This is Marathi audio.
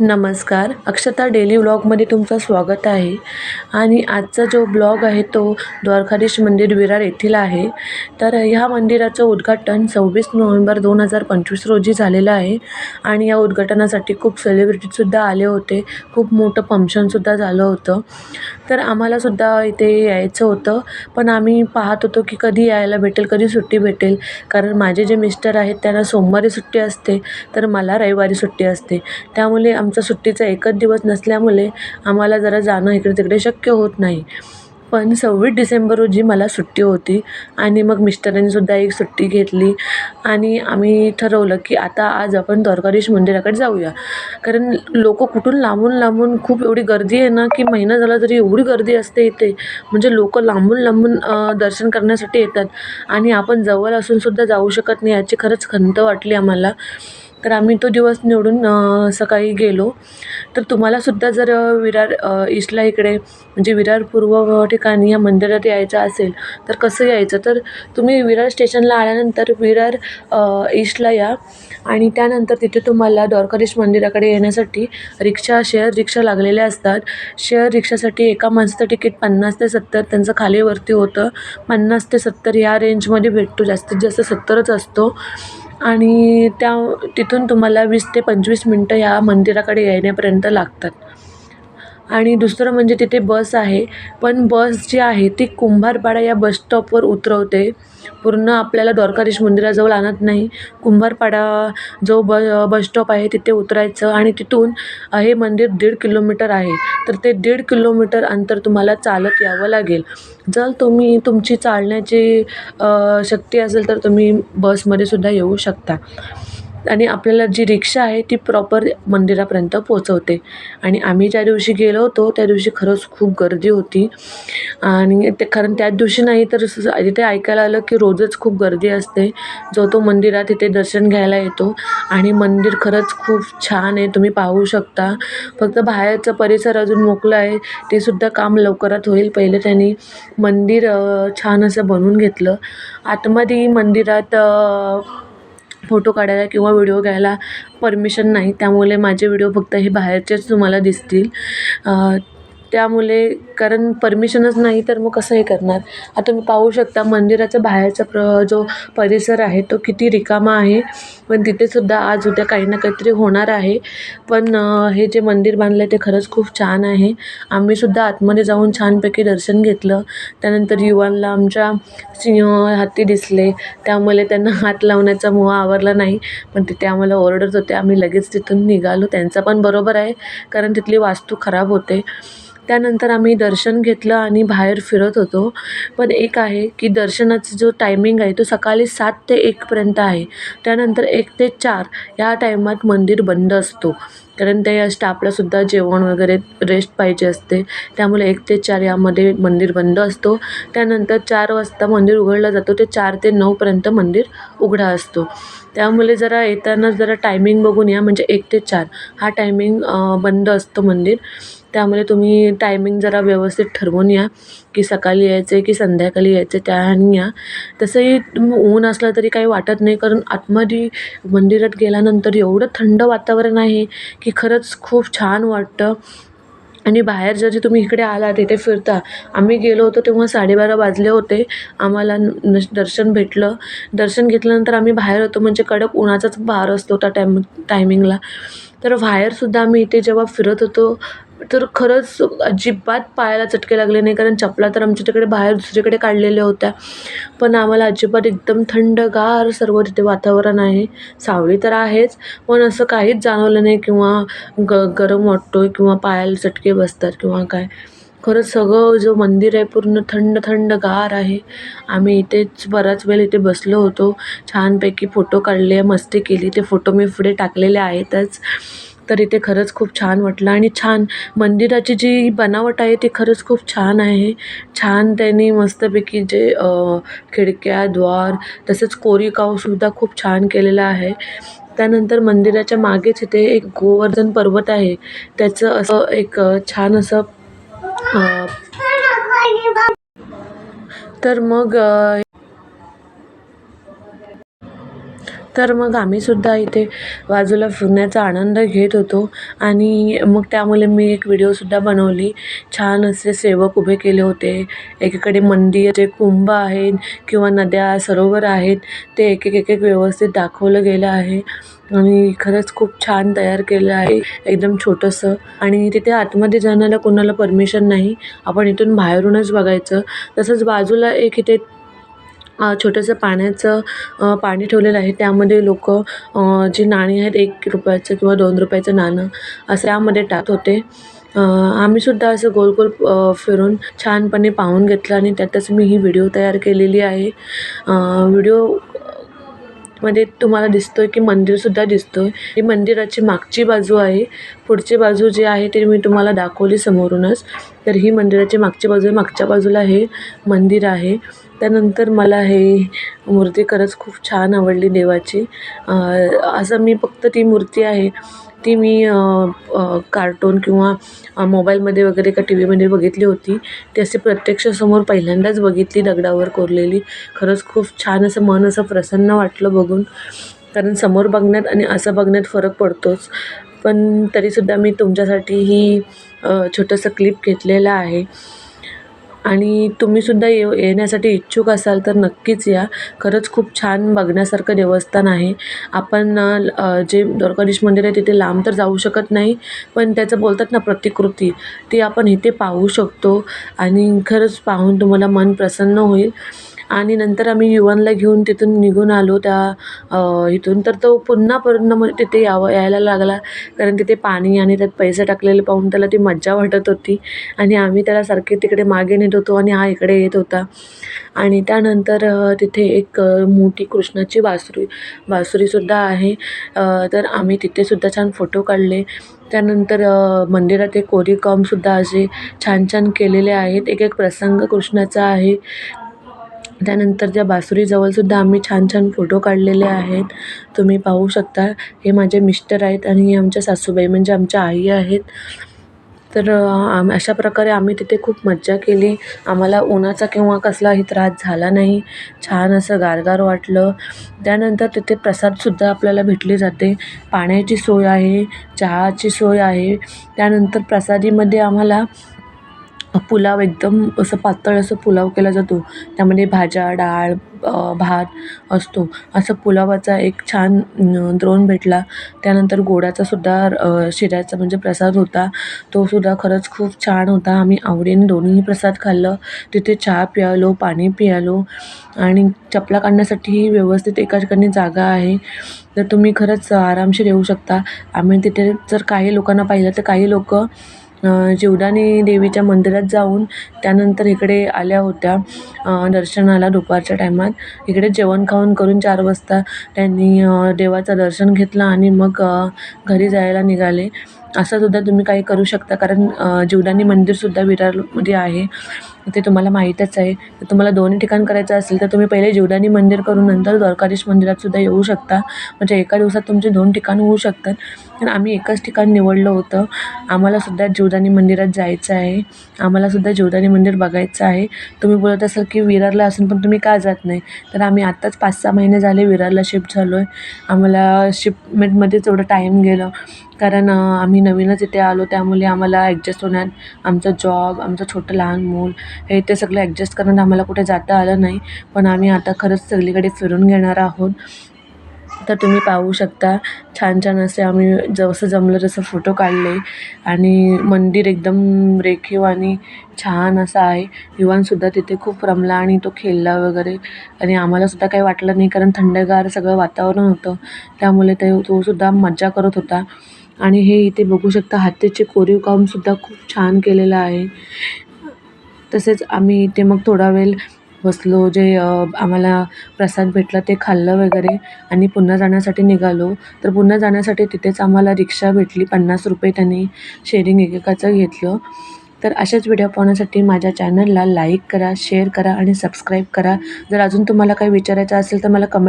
नमस्कार. अक्षता डेली व्लॉगमध्ये तुमचं स्वागत आहे. आणि आजचा जो ब्लॉग आहे तो द्वारकाधीश मंदिर विरार येथील आहे. तर ह्या मंदिराचं उद्घाटन सव्वीस नोव्हेंबर दोन हजार पंचवीस रोजी झालेलं आहे. आणि या उद्घाटनासाठी खूप सेलिब्रिटीजसुद्धा आले होते. खूप मोठं फंक्शनसुद्धा झालं होतं. तर आम्हालासुद्धा इथे यायचं होतं. पण आम्ही पाहत होतो की कधी यायला भेटेल कधी सुट्टी भेटेल. कारण माझे जे मिस्टर आहेत त्यांना सोमवारी सुट्टी असते. तर मला रविवारी सुट्टी असते. त्यामुळे आमचा सुट्टीचा एकच दिवस नसल्यामुळे आम्हाला जरा जाणं इकडे तिकडे शक्य होत नाही. पण सव्वीस डिसेंबर रोजी मला सुट्टी होती आणि मग मिस्टरांनीसुद्धा एक सुट्टी घेतली आणि आम्ही ठरवलं की आता आज आपण द्वारकाधीश मंदिराकडे जाऊया. कारण लोक कुठून लांबून लांबून खूप एवढी गर्दी आहे ना की महिना झाला तरी एवढी गर्दी असते इथे. म्हणजे लोक लांबून लांबून दर्शन करण्यासाठी येतात आणि आपण जवळ असूनसुद्धा जाऊ शकत नाही याची खरंच खंत वाटली आम्हाला. तर आम्ही तो दिवस निवडून सकाळी गेलो. तर तुम्हालासुद्धा जर विरार ईस्टला इकडे म्हणजे विरार पूर्व ठिकाणी या मंदिरात यायचं असेल तर कसं यायचं? तर तुम्ही विरार स्टेशनला आल्यानंतर विरार ईस्टला या. आणि त्यानंतर तिथे तुम्हाला द्वारकाधीश मंदिराकडे येण्यासाठी रिक्षा शेअर रिक्षा लागलेल्या असतात. शेअर रिक्षासाठी एका माणसाचं तिकीट पन्नास ते सत्तर त्यांचं खालीवरती होतं. पन्नास ते सत्तर या रेंजमध्ये भेटतो. जास्तीत जास्त सत्तरच असतो. आणि त्या तिथून तुम्हाला वीस ते पंचवीस मिनटं ह्या मंदिराकडे येण्यापर्यंत लागतात. आणि दुसरं म्हणजे तिथे बस आहे. पण बस जी आहे ती कुंभारपाडा या बस स्टॉपवर उतरवते. पूर्ण आपल्याला द्वारकाधीश मंदिराजवळ आणत नाही. कुंभारपाडा जो ब बसस्टॉप आहे तिथे उतरायचं आणि तिथून हे मंदिर दीड किलोमीटर आहे. तर ते दीड किलोमीटर अंतर तुम्हाला चालत यावं लागेल. जर तुम्ही तुमची चालण्याची शक्ती असेल तर तुम्ही बसमध्ये सुद्धा येऊ शकता. आणि आपल्याला जी रिक्षा आहे ती प्रॉपर मंदिरापर्यंत पोचवते आणि आम्ही ज्या दिवशी गेलो होतो त्या दिवशी खरंच खूप गर्दी होती. आणि ते कारण त्याच दिवशी नाही तर तिथे ऐकायला आलं की रोजच खूप गर्दी असते. जो तो मंदिरात तिथे दर्शन घ्यायला येतो. आणि मंदिर खरंच खूप छान आहे तुम्ही पाहू शकता. फक्त बाहेरचं परिसर अजून मोकला आहे ते सुद्धा काम लवकरात होईल. पहिले त्यांनी मंदिर छान असं बनवून घेतलं. आतमध्ये मंदिरात फोटो काढायला किंवा व्हिडिओ घ्यायला परमिशन नाही. त्यामुळे माझे व्हिडिओ फक्त हे बाहेरचेच तुम्हाला दिसतील. त्यामुळे कारण परमिशनच नाही तर मग कसं हे करणार? आता तुम्ही पाहू शकता मंदिराचा बाहेरचा प्र जो परिसर आहे तो किती रिकामा आहे. पण तिथेसुद्धा आज उद्या काही ना काहीतरी होणार आहे. पण हे जे मंदिर बांधलं आहे ते खरंच खूप छान आहे. आम्हीसुद्धा आतमध्ये जाऊन छानपैकी दर्शन घेतलं. त्यानंतर युवांना आमच्या सिंह हत्ती दिसले. त्यामुळे त्यांना हात लावण्याचा मोह आवरला नाही. पण तिथे आम्हाला ओरडत होते. आम्ही लगेच तिथून निघालो. त्यांचा पण बरोबर आहे. कारण तिथली वास्तू खराब होते. त्यानंतर आम्ही दर्शन घेतलं आणि बाहेर फिरत होतो. पण एक आहे की दर्शनाचा जो टायमिंग आहे तो सकाळी सात ते एकपर्यंत आहे. त्यानंतर एक ते चार या टायमात मंदिर बंद असतो. कारण ते स्टाफलासुद्धा जेवण वगैरे रेस्ट पाहिजे असते. त्यामुळे एक ते चार यामध्ये मंदिर बंद असतो. त्यानंतर चार वाजता मंदिर उघडलं जातो. ते चार ते नऊपर्यंत मंदिर उघडा असतो. त्यामुळे जरा येताना जरा टायमिंग बघून या. म्हणजे एक ते चार हा टायमिंग बंद असतो मंदिर. त्यामुळे तुम्ही टायमिंग जरा व्यवस्थित ठरवून या की सकाळी यायचं आहे की संध्याकाळी यायचं आहे त्या आणि या. तसंही ऊन असलं तरी काही वाटत नाही कारण आतमध्ये मंदिरात गेल्यानंतर एवढं थंड वातावरण आहे की खरंच खूप छान वाटतं. आणि बाहेर जरी तुम्ही इकडे आलात इथे फिरता आम्ही गेलो होतो तेव्हा साडेबारा वाजले होते. आम्हाला न- दर्शन भेटलं. दर्शन घेतल्यानंतर आम्ही बाहेर होतो म्हणजे कडक उन्हाचाच भार असतो त्या टायम टायमिंगला तर बाहेरसुद्धा आम्ही इथे जेव्हा फिरत होतो तर खरंच अजिबात पायाला चटके लागले नाही कारण चपला तर आमच्या तिकडे बाहेर दुसरीकडे काढलेल्या होत्या. पण आम्हाला अजिबात एकदम थंडगार सर्व तिथे वातावरण आहे. सावली तर आहेच पण असं काहीच जाणवलं नाही किंवा ग गरम वाटतो आहे किंवा पायाला चटके बसतात किंवा काय. खरंच सगळं जो मंदिर आहे पूर्ण थंड थंडगार आहे. आम्ही इथेच बराच वेळ इथे बसलो होतो. छानपैकी फोटो काढले मस्ती केली. ते फोटो मी पुढे टाकलेले आहेतच. तर इथे खरंच खूप छान वाटलं. आणि छान मंदिराची जी बनावट आहे ती खरंच खूप छान आहे. छान त्यांनी मस्तपैकी जे खिडक्या द्वार तसेच कोरीवकामसुद्धा खूप छान केलेलं आहे. त्यानंतर मंदिराच्या मागेच इथे एक गोवर्धन पर्वत आहे. त्याचं असं एक छान असं तर मग तर मग आम्हीसुद्धा इथे बाजूला फिरण्याचा आनंद घेत होतो. आणि मग त्यामुळे मी एक व्हिडिओसुद्धा बनवली. छान असे सेवक उभे केले होते. एकीकडे मंदिर जे कुंभ आहेत किंवा नद्या सरोवर आहेत ते एक एक एक एक व्यवस्थित दाखवलं गेलं आहे. आणि खरंच खूप छान तयार केलं आहे. एकदम छोटंसं. आणि तिथे आतमध्ये जाण्याला कोणाला परमिशन नाही. आपण इथून बाहेरूनच बघायचं. तसंच बाजूला एक इथे छोटंसं पाण्याचं पाणी ठेवलेलं आहे. त्यामध्ये लोक जी नाणी आहेत एक रुपयाचं किंवा दोन रुपयाचं नाणं असं यामध्ये टाकत होते. आम्हीसुद्धा असं गोल गोल फिरून छानपणे पाहून घेतलं आणि त्यातच मी ही व्हिडिओ तयार केलेली आहे. व्हिडिओ मध्ये तुम्हाला दिसतोय की मंदिरसुद्धा दिसतोय. ही मंदिराची मागची बाजू आहे. पुढची बाजू जी आहे ती मी तुम्हाला दाखवली समोरूनच. तर ही मंदिराची मागची बाजू मागच्या बाजूला हे मंदिर आहे. त्यानंतर मला हे मूर्ती खरंच खूप छान आवडली देवाची. असं मी फक्त ती मूर्ती आहे. ती मी कार्टून किंवा मोबाईलमध्ये वगैरे का टी व्हीमध्ये बघितली होती. ती अशी प्रत्यक्ष समोर पहिल्यांदाच बघितली दगडावर कोरलेली. खरंच खूप छान असं मन असं प्रसन्न वाटलं बघून. कारण समोर बघण्यात आणि असं बघण्यात फरक पडतोच. पण तरीसुद्धा मी तुमच्यासाठी ही छोटंसं क्लिप घेतलेलं आहे. आणि तुम्हीसुद्धा येऊ येण्यासाठी इच्छुक असाल तर नक्कीच या. खरंच खूप छान बघण्यासारखं देवस्थान आहे. आपण जे द्वारकाधीश मंदिर आहे तिथे लांब तर जाऊ शकत नाही पण त्याचं बोलतात ना प्रतिकृती ती आपण इथे पाहू शकतो. आणि खरंच पाहून तुम्हाला मन प्रसन्न होईल. आणि नंतर आम्ही युवनला घेऊन तिथून निघून आलो त्या इथून. तर तो पुन्हा पूर्ण मग तिथे यावं यायला लागला. कारण तिथे पाणी आणि त्यात पैसे टाकलेले पाहून त्याला ती मज्जा वाटत होती. आणि आम्ही त्याला सारखे तिकडे मागे नेत होतो आणि हा इकडे येत होता. आणि त्यानंतर तिथे एक मोठी कृष्णाची बासरी बासरीसुद्धा आहे. तर आम्ही तिथेसुद्धा छान फोटो काढले. त्यानंतर मंदिरात एक कोरीकामसुद्धा असे छान छान केलेले आहेत. एक एक प्रसंग कृष्णाचा आहे. त्यानंतर त्या बासुरीजवळसुद्धा आम्ही छान छान फोटो काढलेले आहेत. तुम्ही पाहू शकता हे माझे मिस्टर आहेत आणि हे आमच्या सासूबाई म्हणजे आमच्या आई आहेत. तर आम अशा प्रकारे आम्ही तिथे खूप मज्जा केली. आम्हाला उन्हाचा किंवा कसलाही त्रास झाला नाही. छान असं गारगार वाटलं. त्यानंतर तिथे प्रसादसुद्धा आपल्याला भेटली जाते. पाण्याची सोय आहे चहाची सोय आहे. त्यानंतर प्रसादीमध्ये आम्हाला पुलाव एकदम असं पातळ असं पुलाव केला जातो. त्यामध्ये भाज्या डाळ भात असतो. असं पुलावाचा एक छान द्रोण भेटला. त्यानंतर गोडाचासुद्धा शिऱ्याचा म्हणजे प्रसाद होता. तोसुद्धा खरंच खूप छान होता. आम्ही आवडीने दोन्हीही प्रसाद खाल्लं. तिथे चहा प्यायलो पाणी प्यायलो आणि चपला काढण्यासाठीही व्यवस्थित एका ठिकाणी जागा आहे. तर तुम्ही खरंच आरामशीर येऊ शकता. आम्ही तिथे जर काही लोकांना पाहिलं तर काही लोकं जीवदानी देवीच्या मंदिरात जाऊन त्यानंतर इकडे आल्या होत्या दर्शनाला दुपारच्या टायमात. इकडे जेवण खाऊन करून चार वाजता त्यांनी देवाचं दर्शन घेतलं आणि मग घरी जायला निघाले. असं सुद्धा तुम्ही काही करू शकता कारण जीवदानी मंदिरसुद्धा विरारमध्ये आहे ते तुम्हाला माहीतच आहे. तर तुम्हाला दोन्ही ठिकाण करायचं असेल तर तुम्ही पहिले जीवदानी मंदिर करून नंतर द्वारकाधीश मंदिरात सुद्धा येऊ शकता. म्हणजे एका दिवसात तुमचे दोन ठिकाण होऊ शकतात. पण आम्ही एकच ठिकाण निवडलं होतं. आम्हालासुद्धा जीवदानी मंदिरात जायचं आहे. आम्हालासुद्धा जीवदानी मंदिर बघायचं आहे. तुम्ही बोलत असाल की विरारला असून पण तुम्ही का जात नाही? तर आम्ही आत्ताच पाच सहा महिने झाले विरारला शिफ्ट झालो आहे आम्हाला शिफ्टमेंटमध्येच एवढं टाईम गेलं. कारण आम्ही नवीनच इथे आलो त्यामुळे आम्हाला ॲडजस्ट होण्यात आमचा जॉब आमचं छोटं लहान मूल हे ते सगळं ॲडजस्ट करण्यात आम्हाला कुठे जाता आलं नाही. पण आम्ही आता खरंच सगळीकडे फिरून घेणार आहोत. तर तुम्ही पाहू शकता छान छान असे आम्ही जसं जमलं तसं फोटो काढले. आणि मंदिर एकदम रेखीव आणि छान असं आहे. युवानसुद्धा तिथे खूप रमला आणि तो खेळला वगैरे. आणि आम्हालासुद्धा काही वाटलं नाही कारण थंडगार सगळं वातावरण होतं. त्यामुळे ते तोसुद्धा मज्जा करत होता. आणि हे इथे बघू शकता हाताचे कोरीव कामसुद्धा खूप छान केलेलं आहे. तसेच आम्ही इथे मग थोडा वेळ बसलो जे आम्हाला प्रसाद भेटला ते खाल्लं वगैरे आणि पुन्हा जाण्यासाठी निघालो. तर पुन्हा जाण्यासाठी तिथेच आम्हाला रिक्षा भेटली पन्नास रुपये त्यांनी शेअरिंग एकेकाचं घेतलं. तर अशाच व्हिडिओ पाहण्यासाठी माझ्या चॅनलला लाईक करा शेअर करा आणि सबस्क्राईब करा. जर अजून तुम्हाला काही विचारायचं असेल तर मला कमेंट